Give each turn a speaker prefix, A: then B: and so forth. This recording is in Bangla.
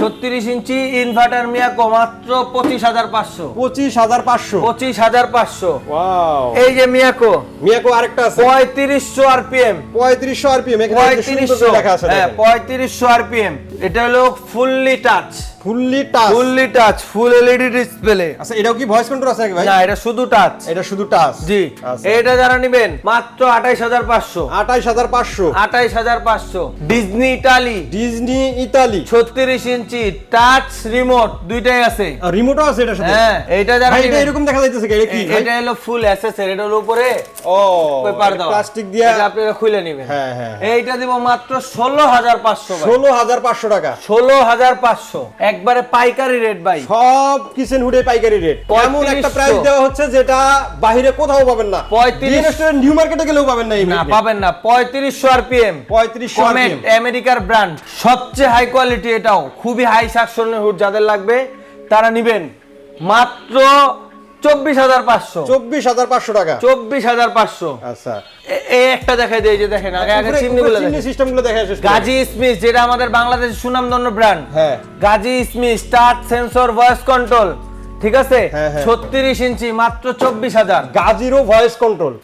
A: ছত্রিশ ইঞ্চি ইনভার্টার মিয়াকো মাত্র পঁচিশ হাজার পাঁচশো।
B: পঁচিশ হাজার পাঁচশো।
A: পঁচিশ হাজার পাঁচশো। এই যে মিয়াকো
B: মিয়াকো আরেকটা আছে।
A: পঁয়ত্রিশশো আরপিএম।
B: পঁয়ত্রিশশো আরপিএম
A: পঁয়ত্রিশশো। হ্যাঁ পঁয়ত্রিশশো আরপিএম। এটা হলো fully touch
B: fully touch.
A: Fully touch full LED display.
B: আচ্ছা এটাও কি ভয়েস কন্ট্রোল আছে ভাই?
A: না এটা শুধু টাচ।
B: এটা শুধু টাচ।
A: জি।
B: আচ্ছা।
A: এটা যারা নিবেন মাত্র আঠাইশ হাজার পাঁচশো।
B: আঠাইশ হাজার পাঁচশো।
A: আঠাইশ হাজার পাঁচশো। Disney Italy
B: Disney Italy.
A: ছত্রিশ ইঞ্চি টাচ রিমোট দুইটাই আছে।
B: রিমোটও আছে এটার সাথে?
A: হ্যাঁ এইটা যারা
B: এটা এরকম দেখা যাইতেছে এটা কি?
A: এটা হলো ফুল এসএসএর এটা হলো উপরে
B: ও প্লাস্টিক দিয়া
A: এটা আপনারা খুলে নেবেন।
B: হ্যাঁ, হ্যাঁ।
A: এইটা দিব মাত্র ষোলো হাজার পাঁচশো
B: ষোলো হাজার পাঁচশো টাকা।
A: ষোলো হাজার পাঁচশো। একবারে পাইকারি রেট ভাই।
B: সব কিচেন হুডে পাইকারি রেট এমন একটা প্রাইস দেওয়া হচ্ছে যেটা বাইরে কোথাও পাবেন না।
A: 35
B: নিউ মার্কেটে গেলেও পাবেন না
A: না পাবেন না। পঁয়ত্রিশশো আরপিএম।
B: 3500
A: আরপিএম। আমেরিকার ব্র্যান্ড সবচেয়ে হাই কোয়ালিটি এটাও। খুবই হাই সাকশনের হুড যাদের লাগবে তারা নেবেন। মাত্র চব্বিশ হাজার পাঁচশো।
B: চব্বিশ হাজার পাঁচশো টাকা।
A: চব্বিশ হাজার পাঁচশো।
B: আচ্ছা।
A: এই একটা দেখাই দেয় যে দেখেন আগে আগে
B: দেখা
A: গাজী স্মিথ যেটা আমাদের বাংলাদেশের সুনামধন্য ব্র্যান্ড
B: হ্যাঁ।
A: Gazi Smith sensor voice control ঠিক আছে?
B: হ্যাঁ, হ্যাঁ।
A: ছত্রিশ ইঞ্চি মাত্র চব্বিশ হাজার।
B: গাজিরও ভয়েস কন্ট্রোল